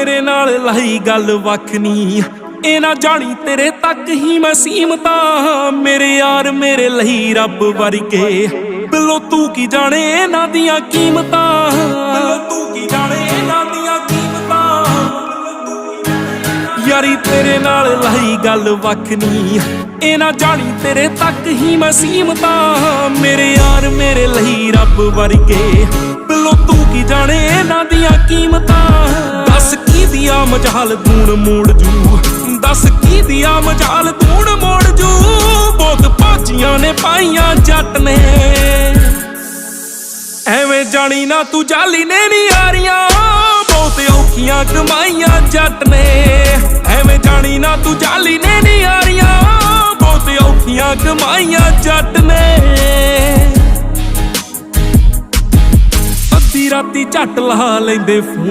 ਤੇਰੇ ਨਾਲ ਲਾਈ ਗੱਲ ਵੱਖ ਨਹੀਂ ਇਹ ਨਾ ਜਾਣੀ ਤੇਰੇ ਤੱਕ ਹੀ ਮੈਂ ਸੀਮਤਾ ਮੇਰੇ ਯਾਰ ਮੇਰੇ ਲਈ ਰੱਬ ਵਰਗੇ। ਬਿੱਲੋ, ਤੂੰ ਕੀ ਜਾਣੇ ਇਹਨਾਂ ਦੀਆਂ ਕੀਮਤਾਂ? ਬਿੱਲੋ, ਤੂੰ ਕੀ ਜਾਣੇ ਇਹਨਾਂ ਦੀਆਂ ਕੀਮਤਾਂ? ਯਾਰੀ ਤੇਰੇ ਨਾਲ ਲਾਈ ਗੱਲ ਵੱਖ ਨਹੀਂ ਇਹ ਨਾ ਜਾਣੀ ਤੇਰੇ ਤੱਕ ਹੀ ਮੈਂ ਸੀਮਤਾ ਮੇਰੇ ਯਾਰ ਮੇਰੇ ਲਈ ਰੱਬ ਵਰਗੇ। ਬਿਲੋ, ਤੂੰ ਕੀ ਜਾਣੇ ਇਹਨਾਂ ਦੀਆਂ ਕੀਮਤਾਂ? ਦੀਆਂ ਮਜਾਲ ਦੂਣ ਮੋੜ ਜੂ ਦੱਸ ਕੀ ਦੀਆਂ ਮਜਾਲ ਦੂਣ ਮੋੜ ਜੂ ਬਹੁਤ ਪਾਚੀਆਂ ਨੇ ਪਾਈਆਂ ਜੱਟ ਨੇ। ਐਵੇਂ ਜਾਣੀ ਨਾ ਤੂੰ ਜਾਲੀ ਨੇ ਨਹੀਂ ਆਰੀਆਂ। ਬਹੁਤ ਔਖੀਆਂ ਕਮਾਈਆਂ ਜੱਟ ਨੇ। ਐਵੇਂ ਜਾਣੀ ਨਾ ਤੂੰ ਜਾਲੀ ਨੇ ਨਹੀਂ ਆਰੀਆਂ। ਬਹੁਤ ਔਖੀਆਂ ਕਮਾਈਆਂ ਜੱਟ ਨੇ। ਅੱਧੀ ਰਾਤੀ ਝੱਟ ਲਾ ਲੈਂਦੇ ਫੋਨ